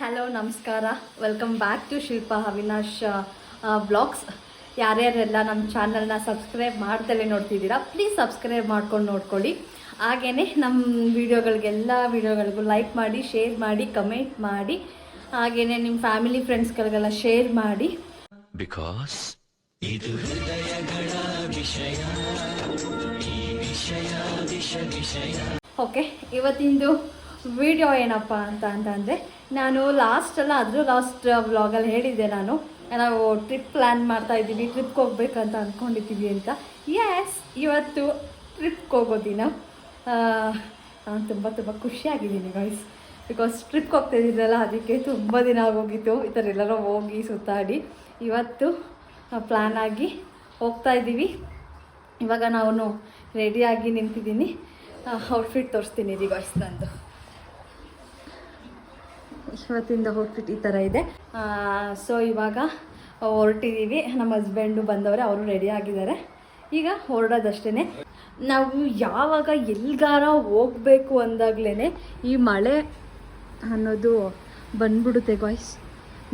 Hello, ನಮಸ್ಕಾರ. Welcome back to Shilpa Avinash blogs ಯಾರ್ಯಾರೆಲ್ಲ ನಮ್ಮ ಚಾನಲ್ನ ಸಬ್ಸ್ಕ್ರೈಬ್ ಮಾಡ್ತಲೇ ನೋಡ್ತಿದ್ದೀರಾ ಪ್ಲೀಸ್ ಸಬ್ಸ್ಕ್ರೈಬ್ ಮಾಡ್ಕೊಂಡು ನೋಡ್ಕೊಳ್ಳಿ. ಹಾಗೆಯೇ ನಮ್ಮ ವೀಡಿಯೋಗಳಿಗೆಲ್ಲ ವೀಡಿಯೋಗಳಿಗೂ ಲೈಕ್ ಮಾಡಿ ಶೇರ್ ಮಾಡಿ ಕಮೆಂಟ್ ಮಾಡಿ ಹಾಗೆಯೇ ನಿಮ್ಮ ಫ್ಯಾಮಿಲಿ ಫ್ರೆಂಡ್ಸ್ಗಳಿಗೆಲ್ಲ ಶೇರ್ ಮಾಡಿ. Because ಓಕೆ ಇವತ್ತಿಂದು ವಿಡಿಯೋ ಏನಪ್ಪ ಅಂತ ಅಂತಂದರೆ, ನಾನು ಲಾಸ್ಟಲ್ಲ ಅದ್ರ ಲಾಸ್ಟ್ ವ್ಲಾಗಲ್ಲಿ ಹೇಳಿದ್ದೆ ನಾನು. ನಾವು ಟ್ರಿಪ್ ಪ್ಲ್ಯಾನ್ ಮಾಡ್ತಾ ಇದ್ದೀವಿ ಟ್ರಿಪ್ಗೆ ಹೋಗ್ಬೇಕಂತ ಅಂದ್ಕೊಂಡಿದ್ದೀವಿ ಅಂತ. ಎಸ್ ಇವತ್ತು ಟ್ರಿಪ್ಗೆ ಹೋಗೋ ದಿನ. ನಾನು ತುಂಬ ತುಂಬ ಖುಷಿಯಾಗಿದ್ದೀನಿ ಗಾಯ್ಸ್ ಬಿಕಾಸ್ ಟ್ರಿಪ್ಗೆ ಹೋಗ್ತಾ ಇದ್ದೀನಲ್ಲ ಅದಕ್ಕೆ ತುಂಬ ದಿನ ಆಗೋಗಿತ್ತು. ಈ ಥರ ಎಲ್ಲರೂ ಹೋಗಿ ಸುತ್ತಾಡಿ ಇವತ್ತು ಪ್ಲ್ಯಾನ್ ಆಗಿ ಹೋಗ್ತಾ ಇದ್ದೀವಿ. ಇವಾಗ ನಾನು ರೆಡಿಯಾಗಿ ನಿಂತಿದ್ದೀನಿ. ಔಟ್ಫಿಟ್ ತೋರಿಸ್ತೀನಿ ಗಾಯ್ಸ್ ನಂದು. ಇವತ್ತಿಂದ ಔಟ್ಫಿಟ್ ಈ ಥರ ಇದೆ. ಸೊ ಇವಾಗ ಹೊರಟಿದ್ದೀವಿ ನಮ್ಮ ಹಸ್ಬೆಂಡು ಬಂದವರೆ, ಅವರು ರೆಡಿ ಆಗಿದ್ದಾರೆ. ಈಗ ಹೊರಡೋದಷ್ಟೇ ನಾವು ಯಾವಾಗ ಎಲ್ಗಾರ ಹೋಗಬೇಕು ಅಂದಾಗ್ಲೇ ಈ ಮಳೆ ಅನ್ನೋದು ಬಂದ್ಬಿಡುತ್ತೆ ಗಾಯ್ಸ್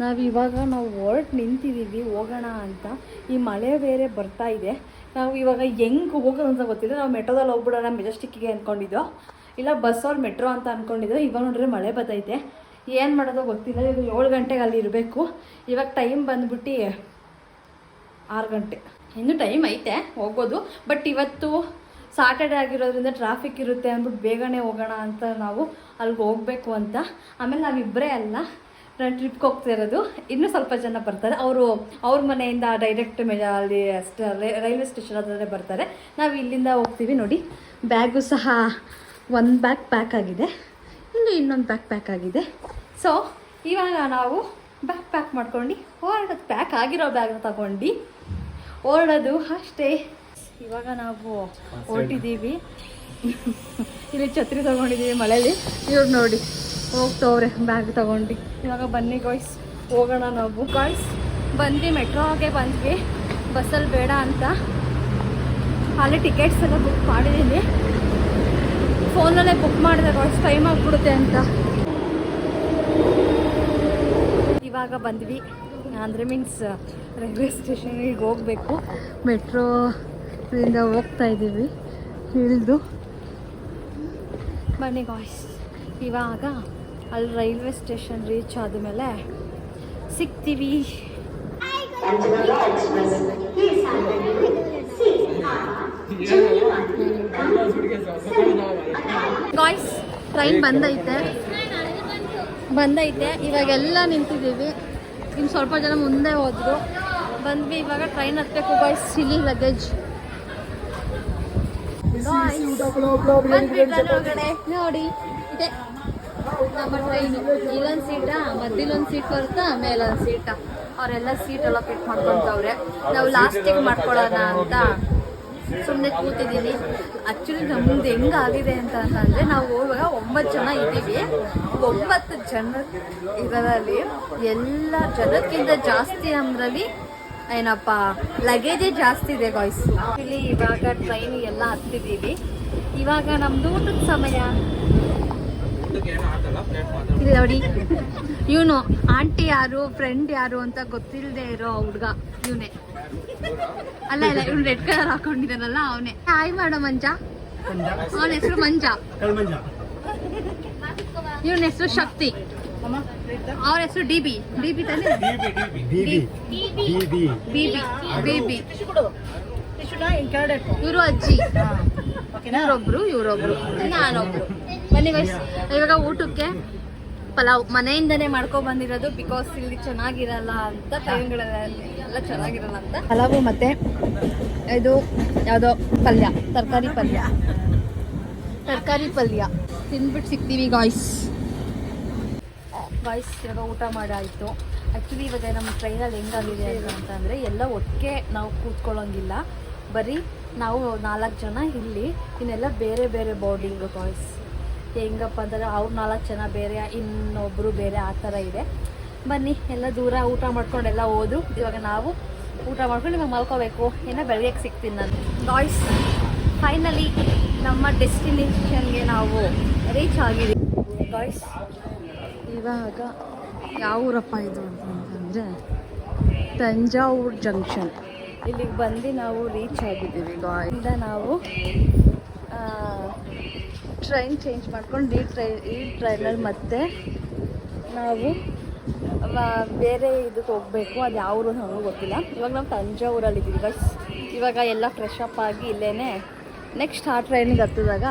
ನಾವು ಇವಾಗ ನಾವು ಹೊರಟು ನಿಂತಿದ್ದೀವಿ ಹೋಗೋಣ ಅಂತ. ಈ ಮಳೆ ಬೇರೆ ಬರ್ತಾ ಇದೆ. ನಾವು ಇವಾಗ ಹೆಂಗೆ ಹೋಗೋದು ಅಂತ ಗೊತ್ತಿಲ್ಲ. ನಾವು ಮೆಟ್ರೋದಲ್ಲಿ ಹೋಗ್ಬಿಡೋಣ ಮೆಜೆಸ್ಟಿಕ್ಕಿಗೆ ಅಂದ್ಕೊಂಡಿದ್ದೋ ಇಲ್ಲ ಬಸ್ ಅವ್ರು ಮೆಟ್ರೋ ಅಂತ ಅಂದ್ಕೊಂಡಿದ್ದೋ ಇವಾಗ ನೋಡಿದ್ರೆ ಮಳೆ ಬರ್ತೈತೆ ಏನು ಮಾಡೋದೋ ಗೊತ್ತಿಲ್ಲ ಇವಾಗ ಏಳು ಗಂಟೆಗೆ ಅಲ್ಲಿ ಇರಬೇಕು. ಇವಾಗ ಟೈಮ್ ಬಂದ್ಬಿಟ್ಟು ಆರು ಗಂಟೆ. ಇನ್ನೂ ಟೈಮ್ ಐತೆ, ಹೋಗ್ಬೋದು. ಬಟ್ ಇವತ್ತು ಸಾಟರ್ಡೆ ಆಗಿರೋದ್ರಿಂದ ಟ್ರಾಫಿಕ್ ಇರುತ್ತೆ ಅಂದ್ಬಿಟ್ಟು ಬೇಗನೆ ಹೋಗೋಣ ಅಂತ ನಾವು ಅಲ್ಲಿಗೆ ಹೋಗಬೇಕು ಅಂತ. ಆಮೇಲೆ ನಾವಿಬ್ಬರೇ ಅಲ್ಲ ನಾನು ಟ್ರಿಪ್ಗೆ ಹೋಗ್ತಾ ಇರೋದು. ಇನ್ನೂ ಸ್ವಲ್ಪ ಜನ ಬರ್ತಾರೆ. ಅವರು ಅವ್ರ ಮನೆಯಿಂದ ಡೈರೆಕ್ಟ್ ಮೇಲೆ ಅಲ್ಲಿ ಅಷ್ಟೇ ರೈಲ್ವೆ ಸ್ಟೇಷನ್ ಹತ್ರನೇ ಬರ್ತಾರೆ. ನಾವು ಇಲ್ಲಿಂದ ಹೋಗ್ತೀವಿ ನೋಡಿ. ಬ್ಯಾಗು ಸಹ ಒಂದು ಬ್ಯಾಗ್ ಪ್ಯಾಕ್ ಆಗಿದೆ. ಇನ್ನು ಇನ್ನೊಂದು ಬ್ಯಾಗ್ ಪ್ಯಾಕ್ ಆಗಿದೆ. ಸೊ ಇವಾಗ ನಾವು ಬ್ಯಾಗ್ ಪ್ಯಾಕ್ ಮಾಡ್ಕೊಂಡು ಹೊರಡೋದು ಪ್ಯಾಕ್ ಆಗಿರೋ ಬ್ಯಾಗ್ನ ತಗೊಂಡು ಹೊರಡೋದು ಅಷ್ಟೇ. ಇವಾಗ ನಾವು ಹೊರಟಿದ್ದೀವಿ. ಇಲ್ಲಿ ಛತ್ರಿ ತಗೊಂಡಿದ್ದೀವಿ ಮಳೆಯಲ್ಲಿ ಇವ್ರು ನೋಡಿ, ಹೋಗ್ತವ್ರೆ ಬ್ಯಾಗ್ ತಗೊಂಡು. ಇವಾಗ ಬನ್ನಿ ಗಾಯ್ಸ್ ಹೋಗೋಣ ನಾವು. ಗಾಯ್ಸ್ ಬಂದ್ವಿ ಮೆಟ್ರೋಗೆ ಬಂದ್ವಿ. ಬಸ್ಸಲ್ಲಿ ಬೇಡ ಅಂತ. ಅಲ್ಲಿ ಟಿಕೆಟ್ಸ್ ಎಲ್ಲ ಬುಕ್ ಮಾಡಿದ್ದೀನಿ ಫೋನಲ್ಲೇ ಬುಕ್ ಮಾಡಿದಾಗ ಅಷ್ಟು ಟೈಮ್ ಆಗಿಬಿಡುತ್ತೆ ಅಂತ. ಇವಾಗ ಬಂದ್ವಿ. ಅಂದರೆ ಮೀನ್ಸ್ ರೈಲ್ವೆ ಸ್ಟೇಷನಿಗೆ ಹೋಗಬೇಕು. ಮೆಟ್ರೋದಿಂದ ಹೋಗ್ತಾ ಇದ್ದೀವಿ, ಇಳಿದು. ಬನ್ನಿ ಗಾಯ್ಸ್ ಇವಾಗ ಅಲ್ಲಿ ರೈಲ್ವೆ ಸ್ಟೇಷನ್ ರೀಚ್ ಆದಮೇಲೆ ಸಿಗ್ತೀವಿ. ಗಾಯ್ಸ್ ಟ್ರೈನ್ ಬಂದೈತೆ. ಬಂದೈತೆ. ಇವಾಗೆಲ್ಲ ನಿಂತಿದ್ದೀವಿ. ಇನ್ನು ಸ್ವಲ್ಪ ಜನ ಮುಂದೆ ಹೋದ್ರು. ಬಂದ್ವಿ ಇವಾಗ ಟ್ರೈನ್ ಹತ್ಬೇಕು ಗಾಯ್ಸ್ ಸಿಲಿ ಲಗೇಜ್ ನೋಡಿ ಇದೆ. ನಮ್ಮ ಟ್ರೈನು ಇಲ್ಲೊಂದು ಸೀಟಾ ಮದ್ದಿಲೊಂದು ಸೀಟ್ ಬರುತ್ತಾ ಮೇಲೊಂದು ಸೀಟಾ ಅವರೆಲ್ಲ ಸೀಟ್ ಎಲ್ಲ ಫಿಟ್ ಮಾಡ್ಕೊಂತವ್ರೆ. ನಾವು ಲಾಸ್ಟಿಗೆ ಮಾಡ್ಕೊಳ್ಳೋಣ ಅಂತ. ಸುಮ್ಮನೆ ಕೂತಿದ್ದೀನಿ. ಆ್ಯಕ್ಚುಲಿ ನಮ್ದು ಹೆಂಗಾಗಿದೆ ಅಂತ ಅಂತಂದರೆ ನಾವು ಹೋಗುವಾಗ ಒಂಬತ್ತು ಜನ ಇದ್ದೀವಿ. ಒಂಬತ್ತು ಜನ ಇದರಲ್ಲಿ ಎಲ್ಲ ಜನಕ್ಕಿಂತ ಜಾಸ್ತಿ ನಮ್ಮದ್ರಲ್ಲಿ ಏನಪ್ಪ ಲಗೇಜೇ ಜಾಸ್ತಿ ಇದೆ ಗಾಯ್ಸ್ ಇಲ್ಲಿ ಇವಾಗ ಟ್ರೈನ್ ಎಲ್ಲ ಹತ್ತಿದ್ದೀವಿ ಇವಾಗ ನಮ್ದು ಊಟದ ಸಮಯ. ಇಲ್ಲಿ ನೋಡಿ. ಇವನು ಆಂಟಿ ಯಾರು ಫ್ರೆಂಡ್ ಯಾರು ಅಂತ ಗೊತ್ತಿಲ್ಲದೆ ಇರೋ ಹುಡುಗ ಇವನೇ. ಅಲ್ಲ ಇಲ್ಲ ಇವ್ನು ರೆಡ್ ಕಲರ್ ಹಾಕೊಂಡಿದ್ದಾನಲ್ಲ ಅವನೇ. ಹಾಯ್ ಮಾಡೋ ಮಂಜ. ಅವನ ಹೆಸರು ಮಂಜ. ಇವನ ಹೆಸರು ಶಕ್ತಿ. ಅವ್ರ ಹೆಸರು ಡಿ ಬಿ ಡಿ ಬಿ ತಾನೆ? ಬಿಬಿ ಬಿಬಿ ಇವರು ಅಜ್ಜಿ. ಇವರೊಬ್ರು ಇವರೊಬ್ರು. ನಾನೊಬ್ರು. ಬನ್ನಿ. ಇವಾಗ ಊಟಕ್ಕೆ ಪಲಾವ್ ಮನೆಯಿಂದನೇ ಮಾಡ್ಕೊ ಬಂದಿರೋದು ಬಿಕಾಸ್ ಇಲ್ಲಿ ಚೆನ್ನಾಗಿರಲ್ಲ ಅಂತ ಟೈಮ್ಗಳಲ್ಲಿ ಎಲ್ಲ ಚೆನ್ನಾಗಿರಲ್ಲ ಅಂತ. ಹಲವು ಮತ್ತೆ ಇದು ಯಾವುದೋ ಪಲ್ಯ ತರಕಾರಿ ಪಲ್ಯ. ತರಕಾರಿ ಪಲ್ಯ. ತಿಂದ್ಬಿಟ್ಟು ಸಿಗ್ತೀವಿ ಗಾಯ್ಸ್ ಗಾಯ್ಸ್ ಇವಾಗ ಊಟ ಮಾಡಾಯಿತು. ಆ್ಯಕ್ಚುಲಿ ಇವಾಗ ನಮ್ಮ ಟ್ರೈನಲ್ಲಿ ಹೆಂಗಾಗಿದೆ ಅಂತಂದರೆ ಎಲ್ಲ ಒಟ್ಟಿಗೆ ನಾವು ಕೂತ್ಕೊಳ್ಳೋಂಗಿಲ್ಲ. ಬರೀ ನಾವು ನಾಲ್ಕು ಜನ ಇಲ್ಲಿ ಇನ್ನೆಲ್ಲ ಬೇರೆ ಬೇರೆ ಬೋರ್ಡಿಂಗ್ ಗಾಯ್ಸ್ ಹೆಂಗಪ್ಪ ಅಂತಂದರೆ ಅವ್ರು ನಾಲ್ಕು ಜನ ಬೇರೆ ಇನ್ನೊಬ್ಬರು ಬೇರೆ ಆ ಥರ ಇದೆ. ಬನ್ನಿ, ಎಲ್ಲ ದೂರ ಊಟ ಮಾಡ್ಕೊಂಡು ಎಲ್ಲ ಹೋದ್ರು. ಇವಾಗ ನಾವು ಊಟ ಮಾಡ್ಕೊಂಡು ಇವಾಗ ಮಲ್ಕೋಬೇಕು. ಏನೋ ಬೆಳಗ್ಗೆ ಸಿಗ್ತೀನಿ ನಾನು? ಗಾಯ್ಸ್ ಫೈನಲಿ ನಮ್ಮ ಡೆಸ್ಟಿನೇಷನ್ಗೆ ನಾವು ರೀಚ್ ಆಗಿದ್ದೀವಿ. ಗಾಯ್ಸ್ ಇವಾಗ ಯಾವ ಊರಪ್ಪ ಇದು ಅಂತಂದರೆ ತಂಜಾವೂರ್ ಜಂಕ್ಷನ್ ಇಲ್ಲಿಗೆ ಬಂದು ನಾವು ರೀಚ್ ಆಗಿದ್ದೀವಿ ಇಂದ ನಾವು ಟ್ರೈನ್ ಚೇಂಜ್ ಮಾಡ್ಕೊಂಡು ಈ ಟ್ರೈ ಈ ಟ್ರೈನಲ್ಲಿ ಮತ್ತೆ ನಾವು ಬೇರೆ ಇದಕ್ಕೆ ಹೋಗಬೇಕು ಅದು ಯಾವ ಊರು ನನಗೂ ಗೊತ್ತಿಲ್ಲ. ಇವಾಗ ನಾವು ತಂಜಾವೂರಲ್ಲಿದ್ದೀವಿ ಬಸ್ ಇವಾಗ ಎಲ್ಲ ಫ್ರೆಶ್ ಅಪ್ ಆಗಿ ಇಲ್ಲೇ ನೆಕ್ಸ್ಟ್ ಆ ಟ್ರೈನಿಗೆ ಹತ್ತಿದಾಗ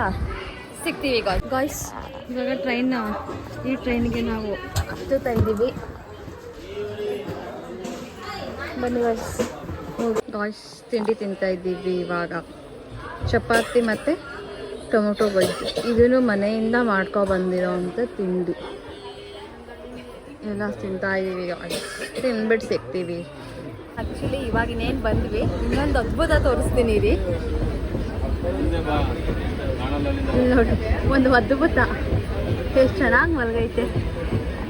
ಸಿಗ್ತೀವಿ ಗಾಯ್ಸ್ ಗಾಯ್ಸ್ ಇವಾಗ ಟ್ರೈನ್ ಈ ಟ್ರೈನಿಗೆ ನಾವು ಹತ್ತುತ್ತಾ ಇದ್ದೀವಿ. ಬನ್ನಿ ಗಾಯ್ಸ್ ಗಾಯ್ಸ್ ತಿಂಡಿ ತಿಂತಾ ಇದ್ದೀವಿ ಇವಾಗ. ಚಪಾತಿ ಮತ್ತು ಟೊಮೊಟೊ ಬಜ್ಜಿ ಇದನ್ನು ಮನೆಯಿಂದ ಮಾಡ್ಕೊ ಬಂದಿರೋ ಅಂಥ ತಿಂಡಿ. ಎಲ್ಲ ತಿಂತಾ ಇದ್ದೀವಿ ತಿನ್ಬಿಟ್ಟು ತಿಂದ್ಬಿಟ್ಟು ಸಿಗ್ತೀವಿ ಆ್ಯಕ್ಚುಲಿ ಇವಾಗ ಇನ್ನೇನು ಬಂದ್ವಿ ಇನ್ನೊಂದು ಅದ್ಭುತ ತೋರಿಸ್ತೀನಿ ರೀ ನೋಡಿ ಒಂದು ಅದ್ಭುತ. ಎಷ್ಟು ಚೆನ್ನಾಗಿ ಮಲಗೈತೆ.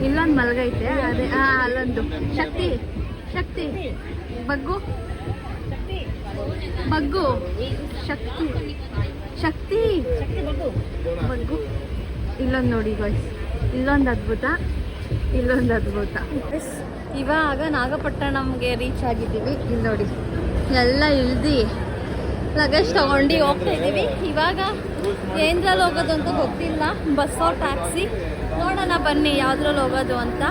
ಇಲ್ಲೊಂದು ಮಲಗೈತೆ ಅದೇ ಹಾಂ ಅಲ್ಲೊಂದು. ಶಕ್ತಿ ಶಕ್ತಿ ಬಗ್ಗು. ಬಗ್ಗು. ಶಕ್ತಿ ಶಕ್ತಿ. ಬಗ್ಗು. ಇಲ್ಲೊಂದು ನೋಡಿ ಗಾಯ್ಸ್ ಇಲ್ಲೊಂದು ಅದ್ಭುತ. ಇಲ್ಲೊಂದು ಅದ್ಭುತ. ಇವಾಗ ನಾಗಪಟ್ಟಣಂಗೆ ರೀಚ್ ಆಗಿದ್ದೀವಿ. ಇಲ್ಲಿ ನೋಡಿ. ಎಲ್ಲ ಇಳ್ದು ಲಗೇಜ್ ತಗೊಂಡು ಹೋಗ್ತಾ ಇದ್ದೀವಿ. ಇವಾಗ ಏನ್ರಲ್ಲಿ ಹೋಗೋದು ಅಂತ ಗೊತ್ತಿಲ್ಲ. ಬಸ್ಸೋ ಟ್ಯಾಕ್ಸಿ ನೋಡೋಣ ಬನ್ನಿ ಯಾವ್ದ್ರಲ್ಲಿ ಹೋಗೋದು ಅಂತ.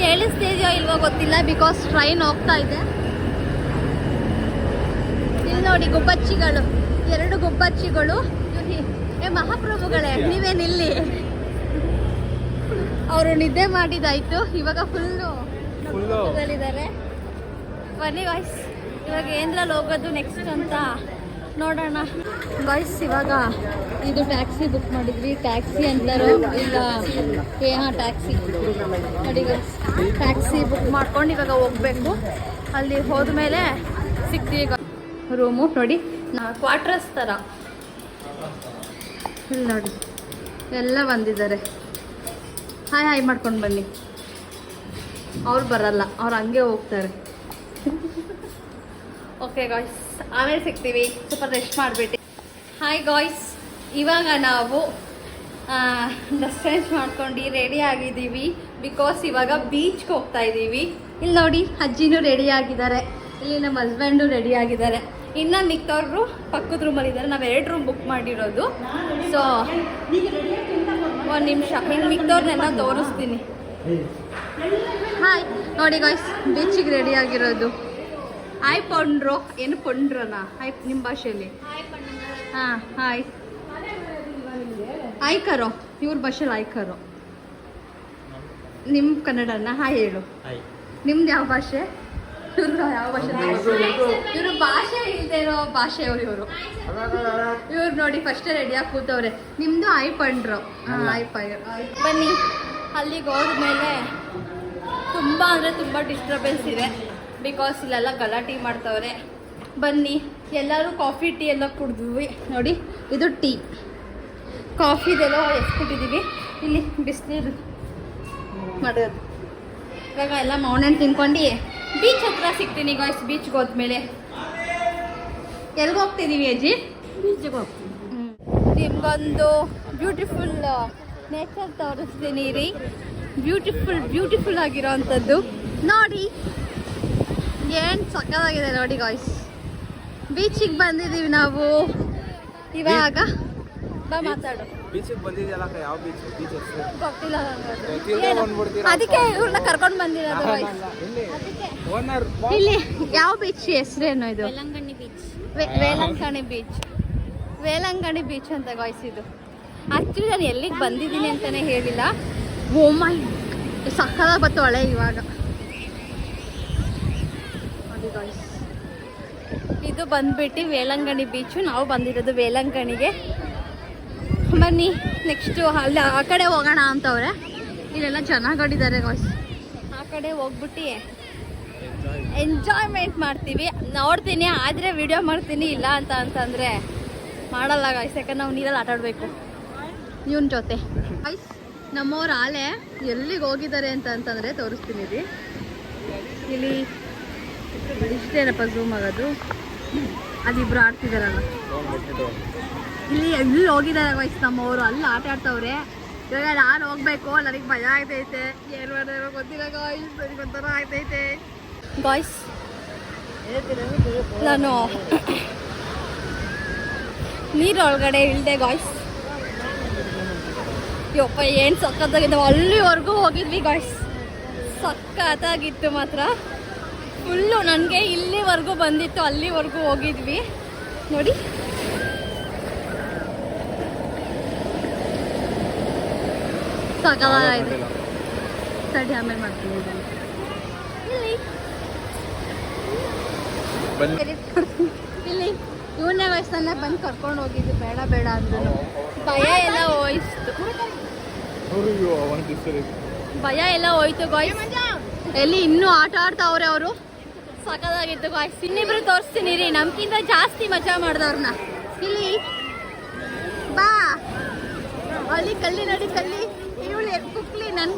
ಕೇಳಿಸ್ತಿದೆಯೋ ಇಲ್ವೋ ಗೊತ್ತಿಲ್ಲ ಬಿಕಾಸ್ ಟ್ರೈನ್ ಹೋಗ್ತಾ ಇದೆ. ಇಲ್ಲಿ ನೋಡಿ ಗುಬ್ಬಚ್ಚಿಗಳು. ಎರಡು ಗುಬ್ಬಚ್ಚಿಗಳು. ಏ ಮಹಾಪ್ರಭುಗಳೇ ನೀವೇನಿಲ್ಲಿ ಅವರು ನಿದ್ದೆ ಮಾಡಿದಾಯ್ತು. ಇವಾಗ ಫುಲ್ಲು ಇದ್ದಾರೆ ಬನ್ನಿ ವಾಯ್ಸ್ ಇವಾಗ ಏನ್ರಲ್ಲಿ ಹೋಗೋದು ನೆಕ್ಸ್ಟ್ ಅಂತ ನೋಡೋಣ. ವಾಯ್ಸ್ ಇವಾಗ ಇದು ಟ್ಯಾಕ್ಸಿ ಬುಕ್ ಮಾಡಿದ್ವಿ. ಟ್ಯಾಕ್ಸಿ ಅಂತಾರೋ ಇಲ್ಲ ಏ ಹಾಂ ಟ್ಯಾಕ್ಸಿ ನೋಡಿ ಟ್ಯಾಕ್ಸಿ ಬುಕ್ ಮಾಡ್ಕೊಂಡು ಇವಾಗ ಹೋಗ್ಬೇಕು. ಅಲ್ಲಿ ಹೋದ್ಮೇಲೆ ಸಿಗ್ತೀವಿ ರೂಮು ನೋಡಿ ಕ್ವಾರ್ಟರ್ಸ್ ಥರ ಇಲ್ಲಿ ನೋಡಿ. ಎಲ್ಲ ಬಂದಿದ್ದಾರೆ. ಹಾಯ್ ಹಾಯ್ ಮಾಡ್ಕೊಂಡು ಬನ್ನಿ. ಅವ್ರು ಬರಲ್ಲ, ಅವ್ರು ಹಂಗೆ ಹೋಗ್ತಾರೆ. ಓಕೆ ಗಾಯ್ಸ್ ಆಮೇಲೆ ಸಿಗ್ತೀವಿ. ಸ್ವಲ್ಪ ರೆಸ್ಟ್ ಮಾಡಿಬಿಟ್ಟು. ಹಾಯ್ ಗಾಯ್ಸ್ ಇವಾಗ ನಾವು ಡ್ರೆಸ್ ಚೇಂಜ್ ಮಾಡ್ಕೊಂಡು ರೆಡಿ ಆಗಿದ್ದೀವಿ. ಬಿಕಾಸ್ ಇವಾಗ ಬೀಚ್ಗೆ ಹೋಗ್ತಾ ಇದ್ದೀವಿ. ಇಲ್ಲಿ ನೋಡಿ, ಅಜ್ಜಿನೂ ರೆಡಿ ಆಗಿದ್ದಾರೆ. ಇಲ್ಲಿ ನಮ್ಮ ಹಸ್ಬೆಂಡು ರೆಡಿ ಆಗಿದ್ದಾರೆ. ಇನ್ನು ಮಿಕ್ಕವ್ರು ಪಕ್ಕದ ರೂಮಲ್ಲಿದ್ದಾರೆ ನಾವು ಎರಡು ರೂಮ್ ಬುಕ್ ಮಾಡಿರೋದು. ಸೊ ಒಂದು ನಿಮಿಷ. ಹಿಂಗೆ ಮಿಕ್ದವ್ರನ್ನೆಲ್ಲ ತೋರಿಸ್ತೀನಿ. ಹಾಯ್ ನೋಡಿ ಗಾಯ್ಸ್ ಬೀಚಿಗೆ ರೆಡಿ ಆಗಿರೋದು. ಹಾಯ್ ಪೊಂಡ್ರೋ. ಏನು ಪೊಂಡ್ರನ? ಹಾಯ್ ನಿಮ್ಮ ಭಾಷೆಯಲ್ಲಿ. ಹಾಂ ಹಾಯ್ ಆಯ್ಕರೋ ಇವ್ರ ಭಾಷೆಲಿ ಆಯ್ಕರೋ ನಿಮ್ಮ ಕನ್ನಡನ? ಹಾಯ್ ಹೇಳು. ನಿಮ್ದು ಯಾವ ಭಾಷೆ? ಇವ್ರು ಯಾವ ಭಾಷೆ ಇವರು ಭಾಷೆ ಇಲ್ಲದೆ ಇರೋ ಭಾಷೆಯವರು ಇವರು. ಇವ್ರು ನೋಡಿ ಫಸ್ಟೇ ರೆಡಿಯಾಗಿ ಕೂತವ್ರೆ. ನಿಮ್ಮದು ಐ ಪಂಡ್ರು. ಐ ಆಯ್ ಪೈ ಬನ್ನಿ. ಅಲ್ಲಿಗೆ ಹೋದ್ಮೇಲೆ ತುಂಬ ಅಂದರೆ ತುಂಬ ಡಿಸ್ಟರ್ಬೆನ್ಸ್ ಇದೆ. ಬಿಕಾಸ್ ಇಲ್ಲೆಲ್ಲ ಗಲಾಟೆ ಮಾಡ್ತವ್ರೆ. ಬನ್ನಿ. ಎಲ್ಲರೂ ಕಾಫಿ ಟೀ ಎಲ್ಲ ಕುಡಿದ್ವಿ. ನೋಡಿ ಇದು ಟೀ ಕಾಫಿದೆಲ್ಲ ಎಸ್ಬಿಟ್ಟಿದ್ದೀವಿ ಇಲ್ಲಿ ಬಿಸಿನೀರು ಮಾಡೋದು. ಇವಾಗ ಎಲ್ಲ ಮೌನೇನು ತಿನ್ಕೊಂಡು ಬೀಚ್ ಹತ್ರ ಸಿಗ್ತೀನಿ ಗಾಯ್ಸ್ ಬೀಚ್ಗೆ ಹೋದ್ಮೇಲೆ. ಎಲ್ಗೆ ಹೋಗ್ತಿದ್ದೀವಿ ಅಜ್ಜಿ? ಬೀಚ್ಗೆ ಹೋಗ್ತೀನಿ ನಿಮ್ಗೊಂದು ಬ್ಯೂಟಿಫುಲ್ ನೇಚರ್ ತೋರಿಸ್ತೀನಿ ರೀ ಬ್ಯೂಟಿಫುಲ್ ಬ್ಯೂಟಿಫುಲ್ ಆಗಿರೋ ಅಂಥದ್ದು ನೋಡಿ. ಏನು ಸಕ್ಕದಾಗಿದೆ ನೋಡಿ ಗಾಯ್ಸ್ ಬೀಚಿಗೆ ಬಂದಿದ್ದೀವಿ ನಾವು. ಇವಾಗ ಬಾ ಮಾತಾಡು. ಬೀಚಿಗೆ ಬಂದಿದ್ಯಲ್ಲ ಯಾವ ಬೀಚ್? ಬೀಚ್ ಹೆಸರು? ಗೊತ್ತಿಲ್ಲ ತಿರ್ಗಾ ಬಂದ್ಬಿಡ್ತೀರಾ? ಅದಕ್ಕೆ ಇವ್ರನ್ನ ಕರ್ಕೊಂಡು ಬಂದಿರೋದು. ಇಲ್ಲಿ. ಅದಕ್ಕೆ. ಓನರ್ ಇಲ್ಲಿ ಯಾವ ಬೀಚ್ ಹೆಸರೇನು ಇದು? Velankanni beach Velankanni beach Velankanni beach ಅಂತ ಗಾಯ್ಸ್ ಇದು. ಆ್ಯಕ್ಚುಲಿ ನಾನು ಎಲ್ಲಿಗೆ ಬಂದಿದ್ದೀನಿ ಅಂತಲೇ ಹೇಳಿಲ್ಲ. ಓ ಮೈ ಸಕ್ಕದಾಗ ಬತ್ತು ಹೊಳೆ ಇವಾಗ. guys. ಇದು ಬಂದ್ಬಿಟ್ಟು ವೇಲಂಗಣಿ ಬೀಚು ನಾವು ಬಂದಿರೋದು ವೇಲಂಕಣಿಗೆ ಬನ್ನಿ ನೆಕ್ಸ್ಟು ಅಲ್ಲಿ ಆ ಕಡೆ ಹೋಗೋಣ ಅಂತವ್ರೆ ಇಲ್ಲೆಲ್ಲ ಚೆನ್ನಾಗಿದ್ದಾರೆ ಗಾಯ್ಸ್ ಆ ಕಡೆ ಹೋಗ್ಬಿಟ್ಟು ಎಂಜಾಯ್ಮೆಂಟ್ ಮಾಡ್ತೀವಿ. ನೋಡ್ತೀನಿ, ಆದರೆ ವಿಡಿಯೋ ಮಾಡ್ತೀನಿ ಇಲ್ಲ ಅಂತ ಅಂತಂದರೆ ಮಾಡಲ್ಲ ಗಾಯ್ಸ್ ಯಾಕಂದ್ರೆ ನಾವು ನೀರಲ್ಲಿ ಆಟಾಡಬೇಕು ಇವನ್ ಜೊತೆ. ಗಾಯ್ಸ್ ನಮ್ಮವ್ರ ಆಲೆ ಎಲ್ಲಿಗೆ ಹೋಗಿದ್ದಾರೆ ಅಂತ ಅಂತಂದರೆ ತೋರಿಸ್ತೀನಿ ರೀ ಇಲ್ಲಿ ಇಷ್ಟೇನಪ್ಪ ಝೂಮ್ ಆಗೋದು. ಅದಿಬ್ರು ಆಡ್ತಿದಾರಲ್ಲ ಇಲ್ಲಿ ಎಲ್ಲಿ ಹೋಗಿದ್ದಾರೆ ವಯಸ್ಸು ನಮ್ಮವರು? ಅಲ್ಲಿ ಆಟ ಆಡ್ತವ್ರೆ. ಇವಾಗ ನಾನು ಹೋಗ್ಬೇಕು, ನನಗೆ ಭಯ ಆಗ್ತೈತೆ. ಏನು ಮಾಡೋದು ಗೊತ್ತಿಲ್ಲ ಗಾಯ್ಸ್ ನನಗೆ ಒಂಥರ ಆಗ್ತೈತೆ. ಬಾಯ್ಸ್ ನಾನು ನೀರೊಳಗಡೆ ಇಳ್ದೆ ಗಾಯ್ಸ್ ಯಪ್ಪ, ಏನು ಸಖತ್ತಾಗಿದೆ ಅಲ್ಲಿವರೆಗೂ ಹೋಗಿದ್ವಿ ಗಾಯ್ಸ್ ಸಕ್ಕತ್ತಾಗಿತ್ತು ಮಾತ್ರ. ಫುಲ್ಲು ನನಗೆ ಇಲ್ಲಿವರೆಗೂ ಬಂದಿತ್ತು, ಅಲ್ಲಿವರೆಗೂ ಹೋಗಿದ್ವಿ. ನೋಡಿ. ಸಖತ್ತಾಗಿದೆ ತಡಿ ಆಮೇಲೆ ಮಾಡ್ತೀನಿ ಇಲ್ಲಿ. ಇವನ್ನೇ ವಯಸ್ಸನ್ನ ಬಂದು ಕರ್ಕೊಂಡು ಹೋಗಿದ್ದು. ಬೇಡ ಬೇಡ ಅಂದ್ರು ಭಯ ಎಲ್ಲ ಹೋಯ್ತು. ಭಯ ಎಲ್ಲ ಹೋಯ್ತು ಗಾಯ್ಸ್ ಎಲ್ಲಿ ಇನ್ನೂ ಆಟ ಆಡ್ತಾವ್ರೆ ಅವರು ಸಖತ್ತಾಗಿತ್ತು ಗಾಯ್ಸ್ ಇನ್ನಿಬ್ರು ತೋರಿಸ್ತೀನಿ ರೀ ನಮ್ಗಿಂತ ಜಾಸ್ತಿ ಮಜಾ ಮಾಡ್ದವ್ರನ್ನ ಇಲ್ಲಿ. ಬಾ. ಅಲ್ಲಿ ಕಲ್ಲಿ ನಡಿ ಕಲ್ಲಿ. ಇವಳು ಪುಕ್ಲಿ ನನ್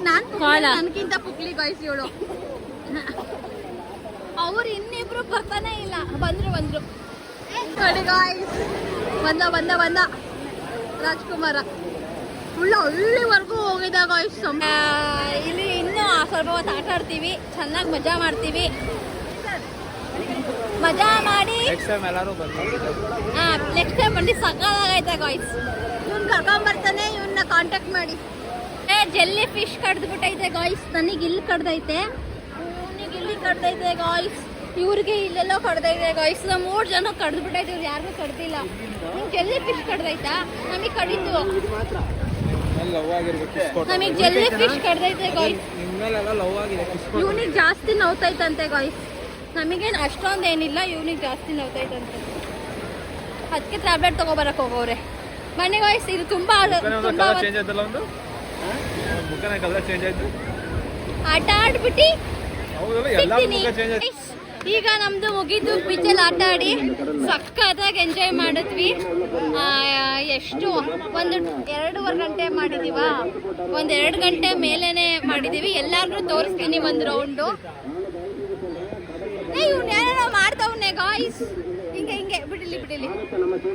ನನ್ಗಿಂತ ಪುಕ್ಲಿ ಗಾಯ್ಸ್ ಇವಳು ಅವ್ರು ಇನ್ನಿಬ್ರು ಬರ್ತಾನೆ ಇಲ್ಲ. ಬಂದ್ರು ಬಂದ್ರು. ನೋಡಿ ಗಾಯ್ಸ್ ಬಂದ ಬಂದ ಬಂದ. ರಾಜ್ಕುಮಾರ. ಫುಲ್ ಹಳ್ಳಿವರೆಗೂ ಹೋಗಿದ್ದ ಗಾಯ್ಸ್ ಇಲ್ಲಿ ಇನ್ನೂ ಸ್ವಲ್ಪ ಹೊತ್ತು ಆಟ ಆಡ್ತೀವಿ. ಚೆನ್ನಾಗಿ ಮಜಾ ಮಾಡ್ತೀವಿ. ಮಜಾ ಮಾಡಿ. ನೆಕ್ಸ್ಟ್ ಟೈಮ್ ಬಂದು ಸಕಾಲಾಗೈತೆ ಗಾಯ್ಸ್ ಇವ್ನ ಕರ್ಕೊಂಡ್ ಬರ್ತಾನೆ ಇವನ್ನ ಕಾಂಟ್ಯಾಕ್ಟ್ ಮಾಡಿ. ಜೆಲ್ಲಿ ಫಿಶ್ ಕಡ್ದ್ಬಿಟ್ಟೈತೆ ಗಾಯ್ಸ್ ನನಗೆ ಇಲ್ಲಿ ಕಡ್ದೈತೆ. ಇವನಿಗೆ ಇಲ್ಲಿ ಕಡ್ದೈತೆ ಗಾಯ್ಸ್ ಇವ್ರಿಗೆ ಇಲ್ಲೆಲ್ಲೋ ಕಡ್ದೈತೆ ಗಾಯ್ಸ್ ನಮ್ಮ ಮೂರು ಜನ ಕಡ್ದ್ಬಿಟ್ಟೈತೆ ಇವ್ರು ಯಾರಿಗೂ ಕಡ್ದಿಲ್ಲ. ನಿಮ್ಗೆ ಜೆಲ್ಲಿ ಫಿಶ್ ಕಡ್ದೈತಾ? ನಮಗೆ ಕಡಿತು ನಮಗೆ ಜಲ್ಲಿ ಫಿಶ್ ಕಡ್ದೈತೆ ಗಾಯ್ಸ್. ಇವನಿಗೆ ಜಾಸ್ತಿ ನೋವ್ತೈತಂತೆ ಗಾಯ್ಸ್ ನಮಗೇನು ಅಷ್ಟೊಂದು ಏನಿಲ್ಲ ಇವನಿಗೆ ಜಾಸ್ತಿ ನೋವ್ತೈತಂತೆ. ಅದಕ್ಕೆ ಟ್ಯಾಬ್ಲೆಟ್ ತಗೋಬರಕ್ ಹೋಗೋರೆ ಮನೆ ಗಾಯ್ಸ್ ಇದು ತುಂಬ ಆಯ್ತಲ್ಲ ಒಂದು? ತುಂಬ ಮುಖನೇ ಕಲರ್ ಚೇಂಜ್ ಆಯ್ತು. ಆಟ ಆಡ್ಬಿಟ್ಟು ಹೌದಲ್ಲ ಎಲ್ಲ ಸಿಗ್ತೀನಿ. ಮುಖ ಚೇಂಜ್ ಆಯ್ತು. ಈಗ ನಮ್ದು ಮುಗಿದು ಬೀಚಲ್ಲಿ ಆಟ ಆಡಿ ಸಖತ್ತಾಗಿ ಎಂಜಾಯ್ ಮಾಡಿದ್ವಿ. ಎಷ್ಟು ಒಂದು ಎರಡೂವರೆ ಗಂಟೆ ಮಾಡಿದೀವ? ಒಂದು ಎರಡು ಗಂಟೆ ಮೇಲೇನೆ ಮಾಡಿದೀವಿ. ಎಲ್ಲಾರು ತೋರಿಸ್ತೀನಿ ಒಂದು ರೌಂಡು ಮಾಡ್ತಾವ್ನೆ ಗಾಯ್ಸ್ ಹಿಂಗೆ ಹಿಂಗೆ ಬಿಡಲಿ ಬಿಡಿಲಿ.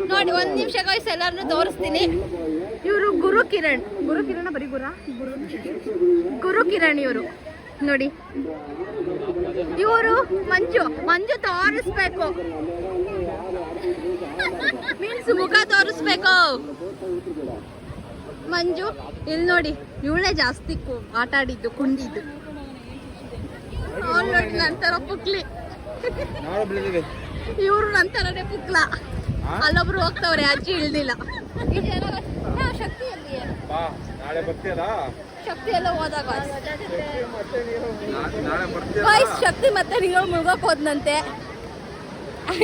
ನೋಡಿ ಒಂದು ನಿಮಿಷ ಗಾಯ್ಸ್ ಎಲ್ಲರನ್ನೂ ತೋರಿಸ್ತೀನಿ. ಇವರು ಗುರು ಕಿರಣ್. ಗುರು ಕಿರಣ ಬರೀ ಗುರ? ಗುರು. ಗುರು ಕಿರಣ್ ಇವರು. ನೋಡಿ. ಇವರು ಮಂಜು. ಮಂಜು ತೋರಿಸ್ಬೇಕು. ಮೀನ್ಸ್ ಮುಖ ತೋರಿಸ್ಬೇಕು. ಮಂಜು ಇಲ್ಲಿ ನೋಡಿ. ಇವಳೇ ಜಾಸ್ತಿ ಕು- ಆಟ ಆಡಿದ್ದು ಕುಂಡಿದ್ದು ಅವ್ಳು ನೋಡಿ ನಂತರ ಪುಕ್ಲಿ ಇವರು ನಂತರನೇ ಪುಕ್ಲ? ಅಲ್ಲೊಬ್ರು ಹೋಗ್ತವ್ರೆ ಅಜ್ಜಿ ಇಳ್ದಿಲ್ಲ. ನಾಳೆ ಶಕ್ತಿ ಎಲ್ಲ ಹೋದಾಗ ವಾಯ್ಸ್ ಶಕ್ತಿ ಮತ್ತೆ ನೀರು ಮುಳುಗೋಕ್ ಹೋದ್ನಂತೆ.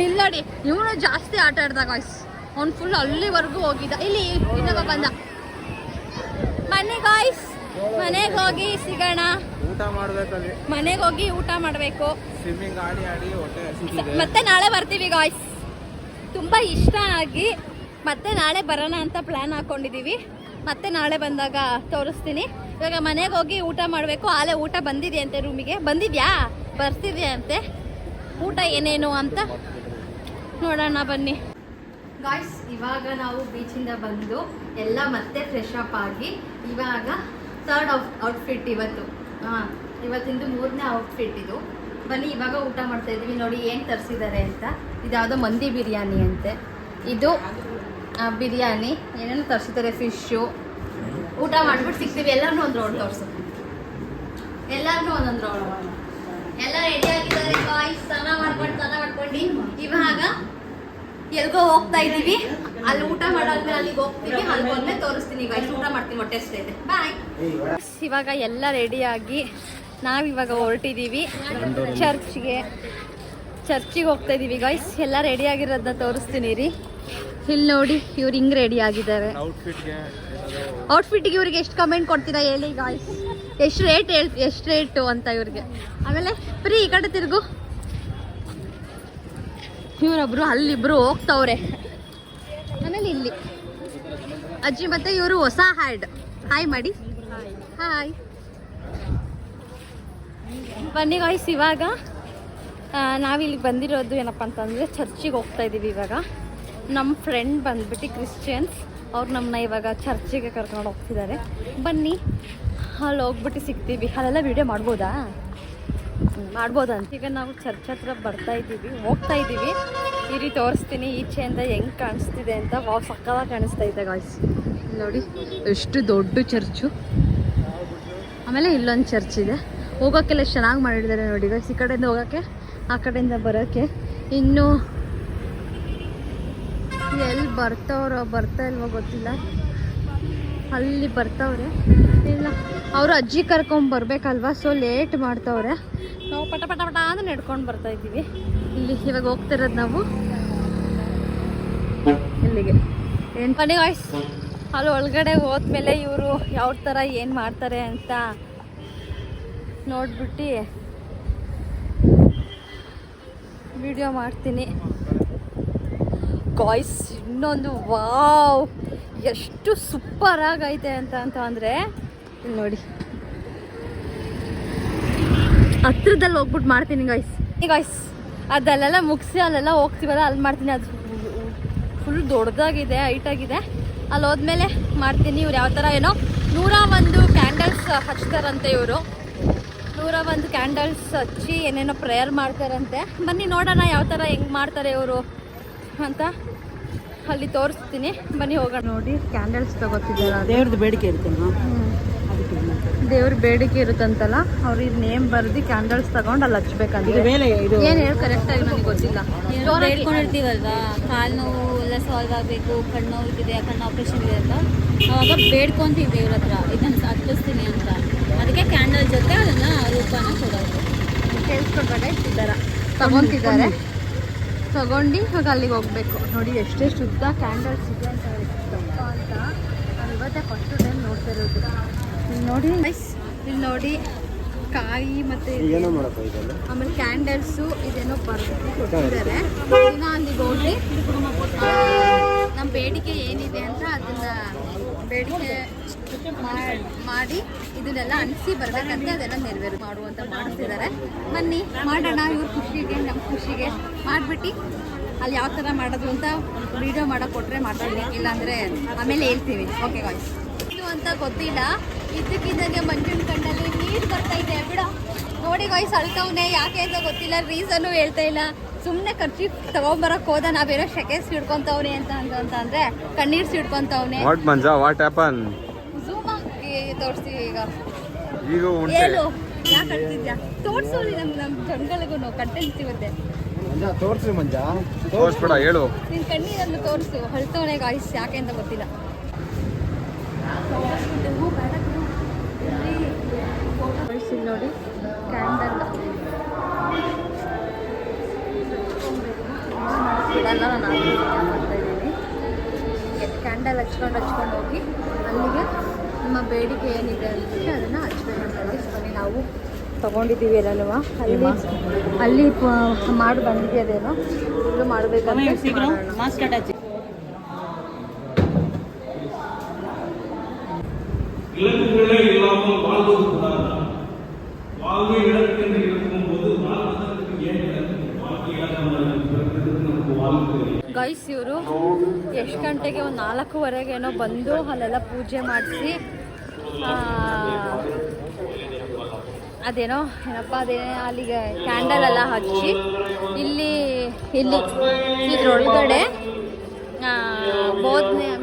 ಇಲ್ಲ ನೋಡಿ ಇವನು ಜಾಸ್ತಿ ಆಟ ಆಡ್ದ ಗಾಯ್ಸ್ ಅವ್ನು ಫುಲ್ ಅಲ್ಲಿವರೆಗೂ ಹೋಗಿದ್ದ. ಇಲ್ಲಿ ಇನ್ನೊಬ್ಬ ಬಂದ. ಮನೆ ಗಾಯ್ಸ್ ಮನೆಗೆ ಹೋಗಿ ಸಿಗೋಣ. ಊಟ ಮಾಡ್ಬೇಕಲ್ಲಿ. ಮನೆಗೆ ಹೋಗಿ ಊಟ ಮಾಡಬೇಕು. ಸ್ವಿಮ್ಮಿಂಗ್ ಆಡಿ ಆಡಿ ಹೊಟ್ಟೆ ಹಸಿತಿದೆ. ಮತ್ತೆ ನಾಳೆ ಬರ್ತೀವಿ ಗಾಯ್ಸ್ ತುಂಬಾ ಇಷ್ಟ ಆಗಿ ಮತ್ತೆ ನಾಳೆ ಬರೋಣ ಅಂತ ಪ್ಲಾನ್ ಹಾಕೊಂಡಿದೀವಿ. ಮತ್ತೆ ನಾಳೆ ಬಂದಾಗ ತೋರಿಸ್ತೀನಿ. ಇವಾಗ ಮನೆಗೆ ಹೋಗಿ ಊಟ ಮಾಡಬೇಕು. ಆಲೆ ಊಟ ಬಂದಿದೆ ಅಂತೆ ರೂಮಿಗೆ ಬಂದಿದ್ಯಾ? ಬರ್ತಿದ್ಯಾ ಅಂತೆ ಊಟ ಏನೇನು ಅಂತ ನೋಡೋಣ ಬನ್ನಿ. ಗಾಯ್ಸ್ ಇವಾಗ ನಾವು ಬೀಚಿಂದ ಬಂದು ಎಲ್ಲ ಮತ್ತೆ ಫ್ರೆಶ್ ಅಪ್ ಆಗಿ ಇವಾಗ ಔಟ್ ಔಟ್ಫಿಟ್ ಇವತ್ತು. ಹಾಂ, ಇವತ್ತಿಂದು ಮೂರನೇ ಔಟ್ಫಿಟ್ ಇದು. ಬನ್ನಿ, ಇವಾಗ ಊಟ ಮಾಡ್ತಾ ಇದ್ದೀವಿ. ನೋಡಿ, ಏನು ತರಿಸಿದ್ದಾರೆ ಅಂತ. ಇದ್ಯಾವುದೋ ಮಂದಿ ಬಿರಿಯಾನಿ ಅಂತೆ. ಇದು ಬಿರಿಯಾನಿ. ಏನೇನು ತರಿಸಿದ್ದಾರೆ, ಫಿಶ್ಶು. ಊಟ ಮಾಡ್ಬಿಟ್ಟು ಸಿಗ್ತೀವಿ. ಎಲ್ಲರೂ ಒಂದು ರೋಡ್ ತೋರಿಸು. ಎಲ್ಲರೂ ಒಂದೊಂದು ರೋಡ್ ಎಲ್ಲ ರೆಡಿ ಆಗಿದ್ದಾರೆ. ಬಾಯ್ಸ್ ಸ್ನಾನ ಮಾಡ್ಕೊಂಡು ಸ್ನಾನ ಮಾಡ್ಕೊಂಡು. ಇವಾಗ ಎಲ್ಗೋ ಹೋಗ್ತಾ ಇದ್ದೀವಿ. ಅಲ್ಲಿ ಊಟ ಮಾಡಾದ್ಮೇಲೆ ಅಲ್ಲಿಗೆ ಹೋಗ್ತೀವಿ. ಅಲ್ಲಿ ಹೋದ್ಮೇಲೆ ತೋರಿಸ್ತೀನಿ. ಗೈಸ್ ಊಟ ಮಾಡ್ತೀನಿ ಹೊಟ್ಟೆ ಅಷ್ಟೇ ಇದೆ. ಬಾಯ್ ಇವಾಗ ಎಲ್ಲ ರೆಡಿಯಾಗಿ ನಾವಿವಾಗ ಹೊರಟಿದ್ದೀವಿ ಚರ್ಚ್ಗೆ. ಚರ್ಚಿಗೆ ಹೋಗ್ತಾ ಇದೀವಿ ಗಾಯ್ಸ್ ಎಲ್ಲ ರೆಡಿ ಆಗಿರೋದನ್ನ ತೋರಿಸ್ತೀನಿ ರೀ. ಇಲ್ಲಿ ನೋಡಿ ಇವ್ರು ಹಿಂಗೆ ರೆಡಿ ಆಗಿದ್ದಾರೆ ಔಟ್ಫಿಟ್ಗೆ ಇವ್ರಿಗೆ ಎಷ್ಟು ಕಮೆಂಟ್ ಕೊಡ್ತೀರಾ ಹೇಳಿ ಗಾಯ್ಸ್ ಎಷ್ಟು ರೇಟ್ ಹೇಳ್ ಎಷ್ಟು ರೇಟು ಅಂತ ಇವ್ರಿಗೆ. ಆಮೇಲೆ ಫ್ರೀ ಈ ಕಡೆ ತಿರುಗು. ಇವರೊಬ್ರು ಅಲ್ಲಿಬ್ರು ಹೋಗ್ತವ್ರೆ. ಆಮೇಲೆ ಇಲ್ಲಿ. ಅಜ್ಜಿ ಮತ್ತೆ ಇವರು ಹೊಸ ಹ್ಯಾಡ್ ಹಾಯ್ ಮಾಡಿ. ಹಾಯ್ ಬನ್ನಿ ಗಾಯ್ಸ್ ಇವಾಗ ನಾವಿಲ್ಲಿ ಬಂದಿರೋದು ಏನಪ್ಪ ಅಂತಂದರೆ ಚರ್ಚಿಗೆ ಹೋಗ್ತಾ ಇದ್ದೀವಿ ಇವಾಗ. ನಮ್ಮ ಫ್ರೆಂಡ್ ಬಂದ್ಬಿಟ್ಟು ಕ್ರಿಶ್ಚಿಯನ್ಸ್ ಅವ್ರು ನಮ್ಮನ್ನ ಇವಾಗ ಚರ್ಚಿಗೆ ಕರ್ಕೊಂಡು ಹೋಗ್ತಿದ್ದಾರೆ ಬನ್ನಿ. ಅಲ್ಲಿ ಹೋಗ್ಬಿಟ್ಟು ಸಿಗ್ತೀವಿ. ಅಲ್ಲೆಲ್ಲ ವೀಡಿಯೋ ಮಾಡ್ಬೋದಾ? ಮಾಡ್ಬೋದಂತ ಈಗ ನಾವು ಚರ್ಚ್ ಹತ್ರ ಬರ್ತಾ ಇದ್ದೀವಿ ಹೋಗ್ತಾ ಇದ್ದೀವಿ ರೀತಿ ತೋರಿಸ್ತೀನಿ. ಈಚೆಯಿಂದ ಹೆಂಗೆ ಕಾಣಿಸ್ತಿದೆ ಅಂತ. ವಾವ್ ಸಕ್ಕದಾಗಿ ಕಾಣಿಸ್ತಾ ಇದೆ ಗಾಯ್ಸ್ ನೋಡಿ, ಎಷ್ಟು ದೊಡ್ಡ ಚರ್ಚು ಆಮೇಲೆ ಇಲ್ಲೊಂದು ಚರ್ಚ್ ಇದೆ. ಹೋಗೋಕ್ಕೆಲ್ಲ ಚೆನ್ನಾಗಿ ಮಾಡಿದ್ದಾರೆ ನೋಡಿ ಗೈಸ್ ಈ ಕಡೆಯಿಂದ ಹೋಗೋಕ್ಕೆ ಆ ಕಡೆಯಿಂದ ಬರೋಕ್ಕೆ ಇನ್ನು ಎಲ್ಲಿ ಬರ್ತಾವ್ರೋ, ಬರ್ತಾ ಇಲ್ವೋ ಗೊತ್ತಿಲ್ಲ. ಅಲ್ಲಿ ಬರ್ತಾವ್ರೆ. ಇಲ್ಲ, ಅವರು ಅಜ್ಜಿ ಕರ್ಕೊಂಡು ಬರ್ಬೇಕಲ್ವಾ? ಸೊ ಲೇಟ್ ಮಾಡ್ತಾವ್ರೆ. ನಾವು ಪಟ ಪಟ ಪಟ ಅಂತ ನಡ್ಕೊಂಡು ಬರ್ತಾ ಇದ್ದೀವಿ. ಇಲ್ಲಿ ಇವಾಗ ಹೋಗ್ತಿರೋದು ನಾವು. ಇಲ್ಲಿಗೆ. ಏನು ಪನಿ ವಾಯ್ಸ್ ಅಲ್ಲಿ ಒಳಗಡೆ ಹೋದ್ಮೇಲೆ ಇವರು ಯಾವ ಥರ ಏನು ಮಾಡ್ತಾರೆ ಅಂತ ನೋಡ್ಬಿಟ್ಟು ವಿಡಿಯೋ ಮಾಡ್ತೀನಿ. ಗಾಯ್ಸ್ ಇನ್ನೊಂದು ವಾವ್! ಎಷ್ಟು ಸೂಪರ್ ಆಗೈತೆ ಅಂತ ಅಂತ ಅಂದರೆ ನೋಡಿ. ಹತ್ರದಲ್ಲಿ ಹೋಗ್ಬಿಟ್ಟು ಮಾಡ್ತೀನಿ ಗಾಯ್ಸ್ ಗಾಯ್ಸ್ ಅದಲ್ಲೆಲ್ಲ ಮುಗಿಸಿ, ಅಲ್ಲೆಲ್ಲ ಹೋಗ್ತೀವಲ್ಲ, ಅಲ್ಲಿ ಮಾಡ್ತೀನಿ. ಅದು ಫುಲ್ ದೊಡ್ಡದಾಗಿದೆ ಹೈಟಾಗಿದೆ ಅಲ್ಲಿ ಹೋದ್ಮೇಲೆ ಮಾಡ್ತೀನಿ ಇವ್ರು ಯಾವ ಥರ ಏನೋ. ನೂರ ಒಂದು ಕ್ಯಾಂಡಲ್ಸ್ ಹಚ್ತಾರಂತೆ ಇವರು. ನೂರ ಒಂದು ಕ್ಯಾಂಡಲ್ಸ್ ಹಚ್ಚಿ ಏನೇನೋ ಪ್ರೇಯರ್ ಮಾಡ್ತಾರಂತೆ. ಬನ್ನಿ ನೋಡೋಣ ಯಾವ ಥರ ಹೆಂಗೆ ಮಾಡ್ತಾರೆ ಇವರು ಅಂತ ಅಲ್ಲಿ ತೋರಿಸ್ತೀನಿ. ಬನ್ನಿ ಹೋಗೋಣ. ನೋಡಿ ಕ್ಯಾಂಡಲ್ಸ್ ತಗೋತಿದ್ದಾರೆ? ದೇವ್ರದ್ದು ಬೇಡಿಕೆ ಇರುತ್ತೆ ದೇವ್ರ ಬೇಡಿಕೆ ಇರುತ್ತಂತಲ್ಲ ಅವ್ರ ನೇಮ್ ಬರ್ದು ಕ್ಯಾಂಡಲ್ಸ್ ತಗೊಂಡು ಅಲ್ಲಿ ಹಚ್ಬೇಕಂತ. ಏನ್ ಹೇಳ್ ಇದು ಏನು ಹೇಳಿ ಕರೆಕ್ಟಾಗಿ ನನಗೆ ಗೊತ್ತಿಲ್ಲ. ಏನೋ ಬೇಡ್ಕೊಂಡಿರ್ತೀವಲ್ವಾ? ಕಾಲು ನೋವು ಸಾಲ್ವ್ ಆಗಬೇಕು ಕಣ್ಣು ಇದೆ ಕಣ್ಣು ಆಪ್ರೇಷನ್ ಇದೆ ಅಂತ. ಅವಾಗ ಬೇಡ್ಕೊತೀವಿ ದೇವ್ರ ಹತ್ರ. ಇದನ್ನು ಹತ್ತಿಸ್ತೀನಿ ಅಂತ. ಅದಕ್ಕೆ ಕ್ಯಾಂಡಲ್ ಜೊತೆ ಅದನ್ನ ರೂಪನ ಕೊಡೋದು. ಈ ಇಟ್ಟಿದ್ದಾರ ತಗೊತಿದ್ದಾರೆ. ತಗೊಂಡು ಇವಾಗ ಅಲ್ಲಿಗೆ ಹೋಗ್ಬೇಕು. ನೋಡಿ ಎಷ್ಟೇ ಶುದ್ಧ ಕ್ಯಾಂಡಲ್ಸ್ ಇದೆ ಅಂತ ಅಂತ ನಾನು ಇವತ್ತೇ ಫಸ್ಟ್ ಟೈಮ್ ನೋಡ್ತಾ ಇರೋದು. ಇಲ್ಲಿ ನೋಡಿ. ಇಲ್ಲಿ ನೋಡಿ. ಕಾಯಿ ಮತ್ತೆ ಆಮೇಲೆ ಕ್ಯಾಂಡಲ್ಸು ಇದೇನೋ ಬರ್ದು ಕೊಟ್ಟಿದ್ದಾರೆ. ಇನ್ನ ಅಲ್ಲಿಗೆ ಹೋಗಿ ನಮ್ಮ ಬೇಡಿಕೆ ಏನಿದೆ ಅಂತ ಅದನ್ನ ಬೇಡಿಕೆ ಮಾಡ್- ಇದನ್ನೆಲ್ಲ ಅನಿಸಿ ಬರ್ಬೇಕಂತೆ ಅದೆಲ್ಲ ನೆರವೇರು ಮಾಡುವಂತ ಮಾಡ್ತಿದ್ದಾರೆ ಬನ್ನಿ ಮಾಡೋಣ ಇವ್ರ ಖುಷಿಗೆ ನಮ್ಮ ಖುಷಿಗೆ. ಮಾಡ್ಬಿಟ್ಟು ಅಲ್ಲಿ ಯಾವ ಥರ ಮಾಡೋದು ಅಂತ ವಿಡಿಯೋ ಮಾಡಕ್ಕೆ ಕೊಟ್ಟರೆ ಮಾತಾಡಿ ಇಲ್ಲಾಂದರೆ ಆಮೇಲೆ ಹೇಳ್ತೀವಿ. ಓಕೆ ಗಾಯ್ಸ್ ಅಂತ ಗೊತ್ತಿಲ್ಲ. ಇದಕ್ಕಿದ್ದಂಗೆ ಮಂಜುನ್ ಕಣ್ಣಲ್ಲಿ ನೀರು ಬರ್ತಾ ಇದೆ. ಬಿಡ. ನೋಡಿ ಗಾಯ್ಸ್ ಅಳ್ತವ್ನೆ ಯಾಕೆ ಅಂತ ಗೊತ್ತಿಲ್ಲ. ರೀಸನ್ನು ಹೇಳ್ತಾ ಇಲ್ಲ. ಸುಮ್ಮನೆ ಖರ್ಚಿ ತಗೊಂಬರಕ್ ಹೋದ ನಾವೇನೋ ಶೆಕೆ ಸಿಡ್ಕೊಂತವ್ನೆ ಅಂತ ಅಂತ ಅಂತ ಅಂದ್ರೆ ಕಣ್ಣೀರ್ ಸಿಡ್ಕೊಂತವ್ನೆ. What Manja? What happen zoom ಹಾಕಿ ತೋರಿಸಿ ಈಗ. ಈಗ ಹೇಳು ಯಾಕೆ ಅಳ್ತಿದ್ಯಾ? ತೋರಿಸು ನಮ್ ನಮ್ಮ ಜನಗಳಿಗೂ ಕಂಟೆಂಟ್ ಸಿಗುತ್ತೆ. ತೋರ್ಸ್ರಿ ಮಂಜಾ. ತೋರ್ಸ್ಬೇಡ ಹೇಳು ನಿನ್ ಕಣ್ಣೀರನ್ನು ತೋರಿಸು. ಅಳ್ತವನೆ ಗಾಯ್ಸ್ ಯಾಕೆ ಅಂತ ಗೊತ್ತಿಲ್ಲ. ನೋಡಿ ಕ್ಯಾಂಡಲ್ ಬಿಡಲ್ಲ ನಾನು ಮಾಡ್ತಾ ಇದ್ದೀನಿ. ಕ್ಯಾಂಡಲ್ ಹಚ್ಕೊಂಡು ಹಚ್ಕೊಂಡು ಹೋಗಿ ಅಲ್ಲಿಗೆ ನಮ್ಮ ಬೇಡಿಕೆ ಏನಿದೆ ಅಂದ್ಬಿಟ್ಟು ಅದನ್ನು ಹಚ್ಬೇಕಂತ. ಬನ್ನಿ ನಾವು. ತಗೊಂಡಿದ್ದೀವಿ ಎಲ್ಲನೂ. ಅಲ್ಲಿ ಅಲ್ಲಿ ಮಾಡಿ ಬಂದಿದೆ ಅದೇನೋ? ಮಾಡಬೇಕಂತ ಸಮಯ ಶೀಘ್ರ ಮಾಸ್ಕ್ ಅಟ್ಯಾಚ್ விலங்குகளே இல்லாமல் வாழ்வது கூடாது வாழ்வை இழக்கின்ற இருக்கும்போது வாழ்வதற்கு ஏன் இழக்கு? வாழ்க்கையாக நம்ம பிறந்ததுக்கு நமக்கு வாழ்க்கை ಗೈಸ್ ಇವರು ಎಷ್ಟು ಗಂಟೆಗೆ ಒಂದು ನಾಲ್ಕೂವರೆಗೆ ಏನೋ ಬಂದು ಅಲ್ಲೆಲ್ಲ ಪೂಜೆ ಮಾಡಿಸಿ ಅದೇನೋ ಏನಪ್ಪ ಅದೇ ಅಲ್ಲಿಗೆ ಕ್ಯಾಂಡಲ್ ಎಲ್ಲ ಹಚ್ಚಿ ಇಲ್ಲಿ ಇಲ್ಲಿ ಇದ್ರೊಳಗಡೆ ಆ, ಬೋಧನೆ ಮೀನ್ಸ್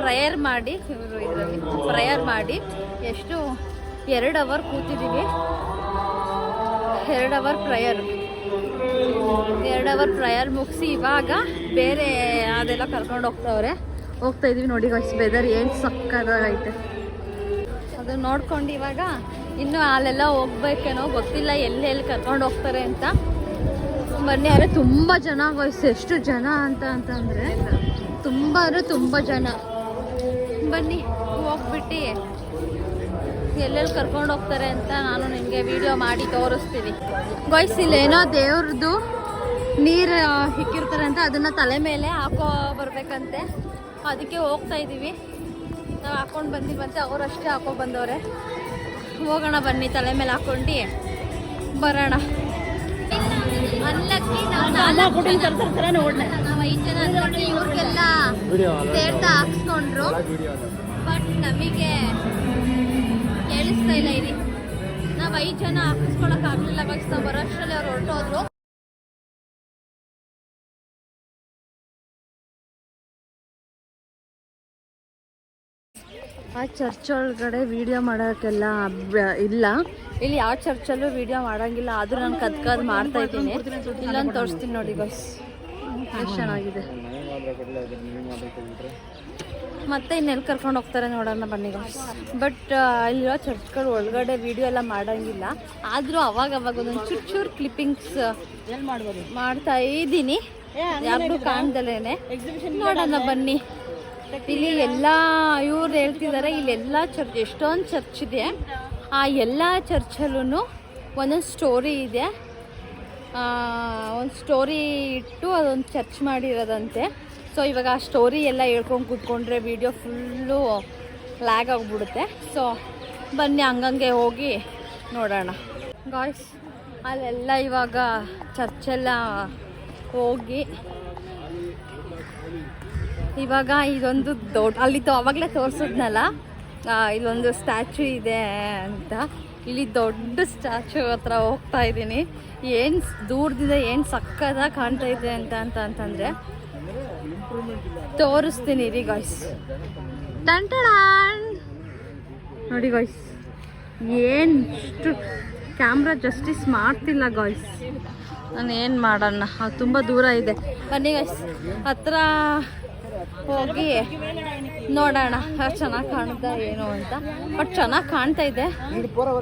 ಪ್ರೇಯರ್ ಮಾಡಿ ಇವರು ಇದರಲ್ಲಿ ಪ್ರೇಯರ್ ಮಾಡಿ ಎಷ್ಟು? ಎರಡು ಅವರ್ ಕೂತಿದ್ದೀವಿ ಎರಡು ಅವರ್ ಪ್ರೇಯರ್ ಎರಡು ಅವರ್ ಪ್ರಯರ್ ಮುಗಿಸಿ ಇವಾಗ ಬೇರೆ ಅದೆಲ್ಲ ಕರ್ಕೊಂಡು ಹೋಗ್ತಾವ್ರೆ. ಹೋಗ್ತಾ ಇದೀವಿ ನೋಡಿ ವೆದರ್ ಏನು ಸಕ್ಕದಾಗೈತೆ ಅದು ನೋಡ್ಕೊಂಡು ಇವಾಗ ಇನ್ನು ಅಲ್ಲೆಲ್ಲ ಹೋಗ್ಬೇಕೇನೋ ಗೊತ್ತಿಲ್ಲ ಎಲ್ಲೆಲ್ಲಿ ಎಲ್ಲಿ ಕರ್ಕೊಂಡು ಹೋಗ್ತಾರೆ ಅಂತ. ಬನ್ನಿ ಆದರೆ ತುಂಬ ಜನ ವಯಸ್ಸು ಎಷ್ಟು ಜನ ಅಂತ ಅಂತಂದರೆ, ತುಂಬ ಅಂದರೆ ತುಂಬ ಜನ. ಬನ್ನಿ, ಹೋಗ್ಬಿಟ್ಟು. ಎಲ್ಲೆಲ್ಲಿ ಕರ್ಕೊಂಡು ಹೋಗ್ತಾರೆ ಅಂತ ನಾನು ನಿಮಗೆ ವಿಡಿಯೋ ಮಾಡಿ ತೋರಿಸ್ತೀನಿ. ಗಾಯ್ಸ್ ಇಲ್ಲೇನೋ ದೇವ್ರದ್ದು ನೀರು ಇಕ್ಕಿರ್ತಾರೆ ಅಂತ ಅದನ್ನು ತಲೆ ಮೇಲೆ ಹಾಕೋ ಬರಬೇಕಂತೆ. ಅದಕ್ಕೆ ಹೋಗ್ತಾ ಇದ್ದೀವಿ ನಾವು ಹಾಕೊಂಡು ಬಂದಿವಂತೆ ಅವ್ರು ಅಷ್ಟೇ ಹಾಕೋ ಬಂದವ್ರೆ. ಹೋಗೋಣ ಬನ್ನಿ, ತಲೆ ಮೇಲೆ ಹಾಕೊಂಡು. ಬರೋಣ. ಅನ್ಲಕ್ಕಿ ನಾವು ನಾಲ್ಕು ಜನ ನಾವು ಐದು ಜನ ಅನ್ಲಕ್ಕಿ ಇವ್ರಿಗೆಲ್ಲ ಹಾಕ್ಸ್ಕೊಂಡ್ರು. ಬಟ್ ನಮಗೆ ಕೇಳಿಸ್ತಾ ಇಲ್ಲ ಇರಿ. ನಾವು ಐದು ಜನ ಹಾಕಿಸ್ಕೊಳಕ್ ಆಗ್ಲಿಲ್ಲ ಬಸ್ ನಾವು ಬರೋಷ್ಟರಲ್ಲಿ ಅವ್ರು ಹೊರಟೋದ್ರು. ಆ ಚರ್ಚ್ ಒಳಗಡೆ ವಿಡಿಯೋ ಮಾಡೋಕ್ಕೆಲ್ಲ ಇಲ್ಲ. ಇಲ್ಲಿ ಯಾವ ಚರ್ಚಲ್ಲೂ ವಿಡಿಯೋ ಮಾಡಂಗಿಲ್ಲ. ಆದರೂ ನಾನು ಕದ್ಕದ್ ಕದ್ ಮಾಡ್ತಾ ಇದ್ದೀನಿ. ಇಲ್ಲೊಂದು ತೋರಿಸ್ತೀನಿ ನೋಡಿ ಬಸ್ ಎಷ್ಟು ಚೆನ್ನಾಗಿದೆ. ಮತ್ತೆ ಇನ್ನೆಲ್ಲಿ ಕರ್ಕೊಂಡು ಹೋಗ್ತಾರೆ ನೋಡೋಣ ಬನ್ನಿ ಗೈಸ್ ಬಟ್ ಇಲ್ಲಿರೋ ಚರ್ಚ್ಗಳು ಒಳಗಡೆ ವಿಡಿಯೋ ಎಲ್ಲ ಮಾಡಂಗಿಲ್ಲ. ಆದರೂ ಅವಾಗ ಅವಾಗ ಒಂದೊಂದು ಚೂರು ಚೂರು ಕ್ಲಿಪ್ಪಿಂಗ್ಸ್ ಮಾಡ್ತಾ ಇದ್ದೀನಿ. ಯಾರಿಗೂ ಕಾಣ್ದಲೇನೆ ನೋಡೋಣ ಬನ್ನಿ. ಇಲ್ಲಿ ಎಲ್ಲ ಇವ್ರು ಹೇಳ್ತಿದ್ದಾರೆ ಇಲ್ಲಿ ಎಲ್ಲ ಚರ್ಚ್, ಎಷ್ಟೊಂದು ಚರ್ಚ್ ಇದೆ. ಆ ಎಲ್ಲ ಚರ್ಚಲ್ಲೂ ಒಂದೊಂದು ಸ್ಟೋರಿ ಇದೆ. ಒಂದು ಸ್ಟೋರಿ ಇಟ್ಟು ಅದೊಂದು ಚರ್ಚ್ ಮಾಡಿರೋದಂತೆ. ಸೊ ಇವಾಗ ಆ ಸ್ಟೋರಿ ಎಲ್ಲ ಹೇಳ್ಕೊಂಡು ಕೂತ್ಕೊಂಡ್ರೆ ವಿಡಿಯೋ ಫುಲ್ಲು ಲ್ಯಾಗ್ ಆಗಿಬಿಡುತ್ತೆ. ಸೊ ಬನ್ನಿ ಹಂಗಂಗೆ ಹೋಗಿ ನೋಡೋಣ. ಗಾಯ್ಸ್ ಅಲ್ಲೆಲ್ಲ ಇವಾಗ ಚರ್ಚೆಲ್ಲ ಹೋಗಿ ಇವಾಗ ಇದೊಂದು ದೊಡ್ಡ ಅಲ್ಲಿ ತೋ ಅವಾಗಲೇ ತೋರಿಸಿದ್ನಲ್ಲ? ಇಲ್ಲೊಂದು ಸ್ಟ್ಯಾಚು ಇದೆ ಅಂತ. ಇಲ್ಲಿ ದೊಡ್ಡ ಸ್ಟ್ಯಾಚು ಹತ್ರ ಹೋಗ್ತಾ ಇದ್ದೀನಿ. ಏನು ದೂರದಿಂದ ಏನು ಸಕ್ಕದಾಗ ಕಾಣ್ತಾ ಇದೆ ಅಂತ ಅಂತ ಅಂತಂದರೆ ತೋರಿಸ್ತೀನಿ ರೀ ಗಾಯ್ಸ್ ನೋಡಿ ಗಾಯ್ಸ್ ಏನು ಇಷ್ಟು ಕ್ಯಾಮ್ರಾ ಜಸ್ಟಿಸ್ ಮಾಡ್ತಿಲ್ಲ ಗಾಯ್ಸ್ ನಾನು ಏನು ಮಾಡೋಣ ಅದು ತುಂಬ ದೂರ ಇದೆ. ಬನ್ನಿ ಗಾಯ್ಸ್ ಹತ್ರ ಹೋಗಿ ನೋಡೋಣ ಚೆನ್ನಾಗಿ ಕಾಣುತ್ತಾ ಏನು ಅಂತ. ಬಟ್ ಚೆನ್ನಾಗಿ ಕಾಣ್ತಾ ಇದೆ.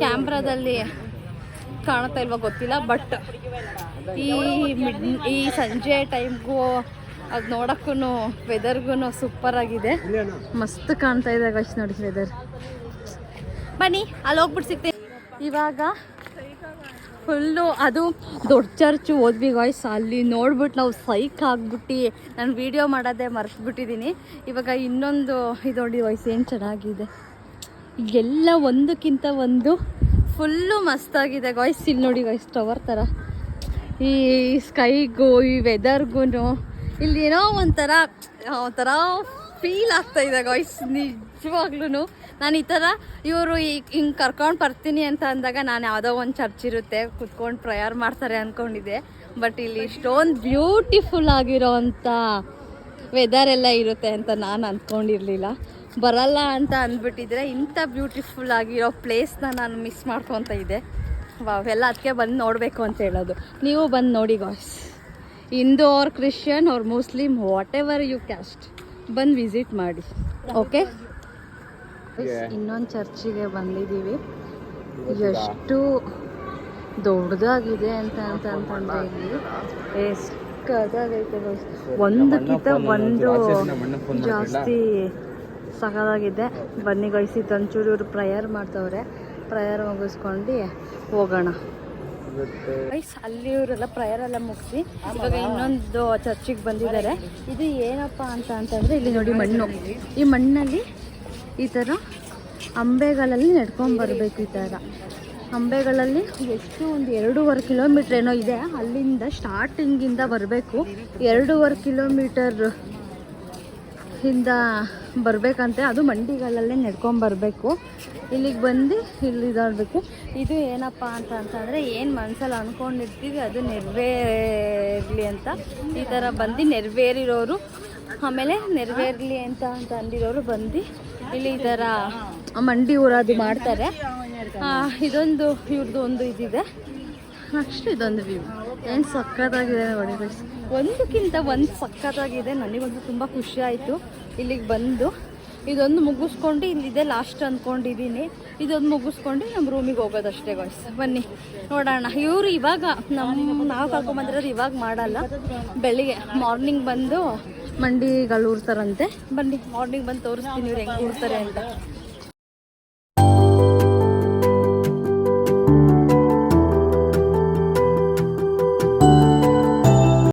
ಕ್ಯಾಮ್ರಾದಲ್ಲಿ ಕಾಣುತ್ತಾ ಇಲ್ವಾ ಗೊತ್ತಿಲ್ಲ ಬಟ್ ಈ ಮಿಡ್ ಈ ಸಂಜೆ ಟೈಮ್ಗೂ ಅದು ನೋಡೋಕ್ಕೂ ವೆದರ್ಗೂ ಸೂಪರ್ ಆಗಿದೆ. ಮಸ್ತ್ ಕಾಣ್ತಾ ಇದೆ ಗಶ್ ನೋಡಿ ವೆದರ್ ಬನ್ನಿ, ಅಲ್ಲಿ ಹೋಗ್ಬಿಟ್ಟು ಸಿಗ್ತೀನಿ. ಇವಾಗ ಫುಲ್ಲು ಅದು ದೊಡ್ಡ ಚರ್ಚು ಹೋದ್ವಿ ಗಾಯ್ಸ್ ಅಲ್ಲಿ ನೋಡ್ಬಿಟ್ಟು ನಾವು ಸೈಕ್ ಆಗ್ಬಿಟ್ಟು. ನಾನು ವೀಡಿಯೋ ಮಾಡೋದೇ ಮರೆತುಬಿಟ್ಟಿದ್ದೀನಿ ಇವಾಗ ಇನ್ನೊಂದು ಇದು ನೋಡಿ ವಾಯ್ಸ್ ಏನು ಚೆನ್ನಾಗಿದೆ. ಎಲ್ಲ ಒಂದಕ್ಕಿಂತ ಒಂದು ಫುಲ್ಲು ಮಸ್ತಾಗಿದೆ ಗಾಯ್ಸ್ ಇಲ್ಲಿ ನೋಡಿ ಗಾಯ್ಸ್ ಟವರ್ ಥರ ಈ ಸ್ಕೈಗೂ ಈ ವೆದರ್ಗೂ ಇಲ್ಲಿ ಏನೋ ಒಂಥರ ಒಂಥರ ಫೀಲ್ ಆಗ್ತಾ ಇದೆ ಗಾಯ್ಸ್ ನಿಜವಾಗ್ಲೂ ನಾನು ಈ ಥರ ಇವರು ಈಗ ಹಿಂಗೆ ಕರ್ಕೊಂಡು ಬರ್ತೀನಿ ಅಂತ ಅಂದಾಗ ನಾನು ಯಾವುದೋ ಒಂದು ಚರ್ಚ್ ಇರುತ್ತೆ, ಕುತ್ಕೊಂಡು ಪ್ರೇಯರ್ ಮಾಡ್ತಾರೆ ಅಂದ್ಕೊಂಡಿದ್ದೆ ಬಟ್ ಇಲ್ಲಿ ಇಷ್ಟೊಂದು ಬ್ಯೂಟಿಫುಲ್ ಆಗಿರೋವಂಥ ವೆದರ್ ಎಲ್ಲ ಇರುತ್ತೆ ಅಂತ ನಾನು ಅಂದ್ಕೊಂಡಿರಲಿಲ್ಲ ಬರಲ್ಲ ಅಂತ ಅಂದ್ಬಿಟ್ಟಿದ್ರೆ ಇಂಥ ಬ್ಯೂಟಿಫುಲ್ ಆಗಿರೋ ಪ್ಲೇಸ್ನ ನಾನು ಮಿಸ್ ಮಾಡ್ಕೊತ ಇದ್ದೆ. ಅವೆಲ್ಲ ಅದಕ್ಕೆ ಬಂದು ನೋಡಬೇಕು ಅಂತ ಹೇಳೋದು. ನೀವು ಬಂದು ನೋಡಿ ಗಾಯ್ಸ್ ಹಿಂದೂ ಅವ್ರ ಕ್ರಿಶ್ಚಿಯನ್ ಅವ್ರ Muslim whatever you caste ಬಂದು ವಿಸಿಟ್ ಮಾಡಿ. ಓಕೆ ಇನ್ನೊಂದು ಚರ್ಚಿಗೆ ಬಂದಿದ್ದೀವಿ. ಎಷ್ಟು ದೊಡ್ಡದಾಗಿದೆ ಅಂತ ಅಂತ ಅಂತಂದ್ರೆ ಇಲ್ಲಿ ಎಷ್ಟಾಗೈತೆ ಒಂದಕ್ಕಿಂತ ಒಂದು ಜಾಸ್ತಿ ಸಗದಾಗಿದೆ ಬನ್ನಿ ಗಳಿಸಿ ತಂಚೂರು ಇವರು ಪ್ರಯರ್ ಮಾಡ್ತವ್ರೆ. ಪ್ರಯರ್ ಮುಗಿಸ್ಕೊಂಡು ಹೋಗೋಣ. ಗೈಸ್ ಅಲ್ಲಿ ಇವರೆಲ್ಲ ಪ್ರಯರ್ ಎಲ್ಲ ಮುಗಿಸಿ ಇವಾಗ ಇನ್ನೊಂದು ಚರ್ಚಿಗೆ ಬಂದಿದ್ದಾರೆ. ಇದು ಏನಪ್ಪ ಅಂತ ಅಂತಂದ್ರೆ ಇಲ್ಲಿ ನೋಡಿ ಮಣ್ಣು. ಈ ಮಣ್ಣಲ್ಲಿ ಈ ಥರ ಅಂಬೆಗಳಲ್ಲಿ ನಡ್ಕೊಂಡು ಬರಬೇಕು ಈ ಥರ ಅಂಬೆಗಳಲ್ಲಿ ಎಷ್ಟು ಒಂದು ಎರಡೂವರೆ ಕಿಲೋಮೀಟ್ರ್ ಏನೋ ಇದೆ. ಅಲ್ಲಿಂದ ಸ್ಟಾರ್ಟಿಂಗಿಂದ ಬರಬೇಕು. ಎರಡೂವರೆ ಕಿಲೋಮೀಟರ್ ಇಂದ ಬರಬೇಕಂತೆ. ಅದು ಮಂಡಿಗಳಲ್ಲೇ ನಡ್ಕೊಂಡು ಬರಬೇಕು. ಇಲ್ಲಿಗೆ ಬಂದು ಇಲ್ಲಿ ಇದಾಡಬೇಕು ಇದು ಏನಪ್ಪ ಅಂತ ಅಂತಂದರೆ ಏನು ಮನಸ್ಸಲ್ಲಿ ಅಂದ್ಕೊಂಡಿರ್ತೀವಿ ಅದು ನೆರವೇರಲಿ ಅಂತ. ಈ ಥರ ಬಂದು ನೆರವೇರಿರೋರು, ಆಮೇಲೆ ನೆರವೇರಲಿ ಅಂತ ಅಂತ ಅಂದಿರೋರು ಬಂದು ಇಲ್ಲಿ ಈ ಥರ ಮಂಡಿ ಊರದು ಮಾಡ್ತಾರೆ. ಆ, ಇದೊಂದು ಇವ್ರದ್ದು ಒಂದು ಇದಿದೆ. ನೆಕ್ಸ್ಟ್ ಇದೊಂದು ವ್ಯೂ ಏನು ಸಕ್ಕತ್ತಾಗಿದೆ ನೋಡಿ. ಒಂದಕ್ಕಿಂತ ಒಂದು ಸಕ್ಕತ್ತಾಗಿದೆ ನನಗಂತೂ ತುಂಬ ಖುಷಿ ಆಯಿತು ಇಲ್ಲಿಗೆ ಬಂದು. ಇದೊಂದು ಮುಗಿಸ್ಕೊಂಡು ಇಲ್ಲಿದೆ ಲಾಸ್ಟ್ ಅಂದ್ಕೊಂಡಿದ್ದೀನಿ ಇದೊಂದು ಮುಗಿಸ್ಕೊಂಡು ನಮ್ಮ ರೂಮಿಗೆ ಹೋಗೋದಷ್ಟೇ ಗಾಯ್ಸ್ ಬನ್ನಿ ನೋಡೋಣ. ಇವರು ಇವಾಗ ನಮ್ಮ ನಾವು ಕರ್ಕೊಂಬಂದಿರೋದು ಇವಾಗ ಮಾಡಲ್ಲ. ಬೆಳಿಗ್ಗೆ ಮಾರ್ನಿಂಗ್ ಬಂದು ಮಂಡಿಗಳು ಊರ್ತಾರಂತೆ ಬನ್ನಿ ಮಾರ್ನಿಂಗ್ ಬಂದು ತೋರಿಸ್ತೀನಿ ಇವ್ರು ಹೆಂಗೆ ಊರ್ತಾರೆ ಅಂತ.